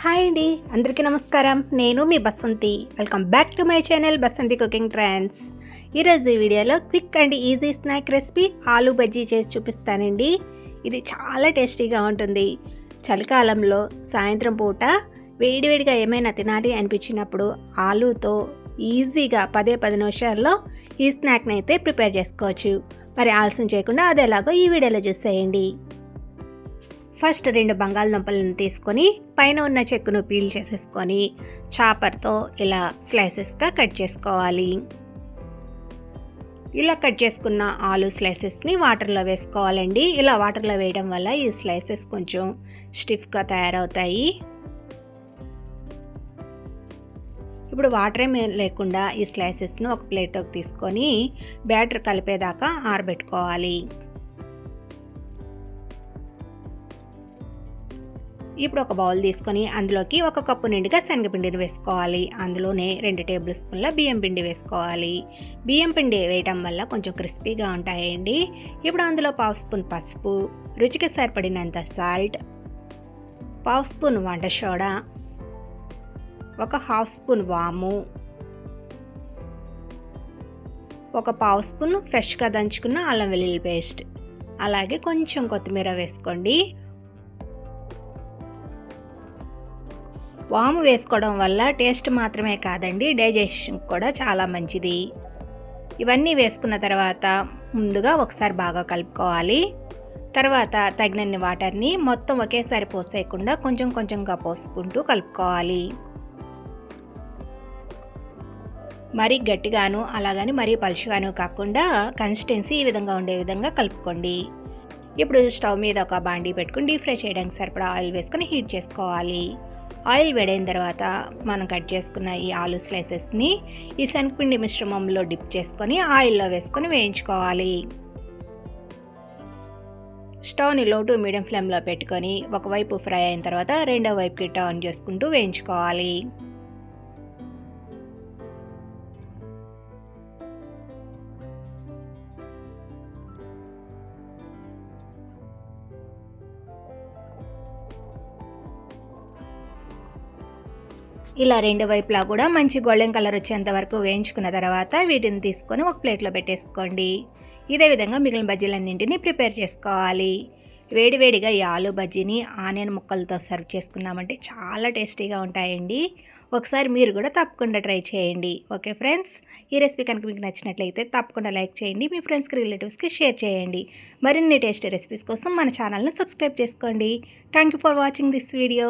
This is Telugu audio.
హాయ్ అండి అందరికీ నమస్కారం. నేను మీ Basanti. Welcome back to my channel Basanti cooking trends ఈరోజు ఈ వీడియోలో quick and easy snack recipe aloo bajji చేసి చూపిస్తానండి. ఇది చాలా టేస్టీగా ఉంటుంది. చలికాలంలో సాయంత్రం పూట వేడివేడిగా ఏమైనా తినాలి అనిపించినప్పుడు ఆలూతో ఈజీగా పదే పది నిమిషాల్లో ఈ స్నాక్ని అయితే ప్రిపేర్ చేసుకోవచ్చు. మరి ఆలస్యం చేయకుండా అది ఎలాగో ఈ వీడియోలో చూసేయండి. ఫస్ట్ రెండు బంగాళదుంపలను తీసుకొని పైన ఉన్న చెక్కును పీల్ చేసేసుకొని చాపర్తో ఇలా స్లైసెస్గా కట్ చేసుకోవాలి. ఇలా కట్ చేసుకున్న ఆలు స్లైసెస్ని వాటర్లో వేసుకోవాలండి. ఇలా వాటర్లో వేయడం వల్ల ఈ స్లైసెస్ కొంచెం స్టిఫ్గా తయారవుతాయి. ఇప్పుడు వాటర్ ఏమీ లేకుండా ఈ స్లైసెస్ను ఒక ప్లేట్లోకి తీసుకొని బ్యాటర్ కలిపేదాకా ఆరబెట్టుకోవాలి. ఇప్పుడు ఒక బౌల్ తీసుకొని అందులోకి ఒక కప్పు నిండుగా శనగపిండిని వేసుకోవాలి. అందులోనే రెండు టేబుల్ స్పూన్ల బియ్యం పిండి వేసుకోవాలి. బియ్యం పిండి వేయటం వల్ల కొంచెం క్రిస్పీగా ఉంటాయండి. ఇప్పుడు అందులో పావు స్పూన్ పసుపు రుచికి సరిపడినంత సాల్ట్ పావు స్పూన్ వంట సోడా ఒక హాఫ్ స్పూన్ వాము ఒక పావు స్పూన్ ఫ్రెష్గా దంచుకున్న అల్లం వెల్లుల్లి పేస్ట్. అలాగే కొంచెం కొత్తిమీర వేసుకోండి. వాము వేసుకోవడం వల్ల టేస్ట్ మాత్రమే కాదండి డైజెషన్ కూడా చాలా మంచిది. ఇవన్నీ వేసుకున్న తర్వాత ముందుగా ఒకసారి బాగా కలుపుకోవాలి. తర్వాత తగినన్ని వాటర్ని మొత్తం ఒకేసారి పోసేయకుండా కొంచెం కొంచెంగా పోసుకుంటూ కలుపుకోవాలి. మరీ గట్టిగాను అలాగని మరీ పలుచుగాను కాకుండా కన్సిస్టెన్సీ ఈ విధంగా ఉండే విధంగా కలుపుకోండి. ఇప్పుడు స్టవ్ మీద ఒక బాండీ పెట్టుకుని డీప్ ఫ్రై చేయడానికి సరిపడా ఆయిల్ వేసుకొని హీట్ చేసుకోవాలి. ఆయిల్ వేడైన తర్వాత మనం కట్ చేసుకున్న ఈ ఆలు స్లైసెస్ని ఈ శనగపిండి మిశ్రమంలో డిప్ చేసుకొని ఆయిల్లో వేసుకొని వేయించుకోవాలి. స్టవ్ని లో టు మీడియం ఫ్లేమ్లో పెట్టుకొని ఒకవైపు ఫ్రై అయిన తర్వాత రెండో వైపుకి టర్న్ చేసుకుంటూ వేయించుకోవాలి. ఇలా రెండు వైపులా కూడా మంచి గోల్డెన్ కలర్ వచ్చేంత వరకు వేయించుకున్న తర్వాత వీటిని తీసుకొని ఒక ప్లేట్లో పెట్టేసుకోండి. ఇదే విధంగా మిగిలిన బజ్జీలన్నింటినీ ప్రిపేర్ చేసుకోవాలి. వేడివేడిగా ఈ ఆలు బజ్జీని ఆనియన్ ముక్కలతో సర్వ్ చేసుకున్నామంటే చాలా టేస్టీగా ఉంటాయండి. ఒకసారి మీరు కూడా తప్పకుండా ట్రై చేయండి. Okay friends? ఈ రెసిపీ కనుక మీకు నచ్చినట్లయితే తప్పకుండా లైక్ చేయండి. మీ ఫ్రెండ్స్కి రిలేటివ్స్కి షేర్ చేయండి. మరిన్ని టేస్టీ రెసిపీస్ కోసం మన ఛానల్ని సబ్స్క్రైబ్ చేసుకోండి. Thank you for watching this video.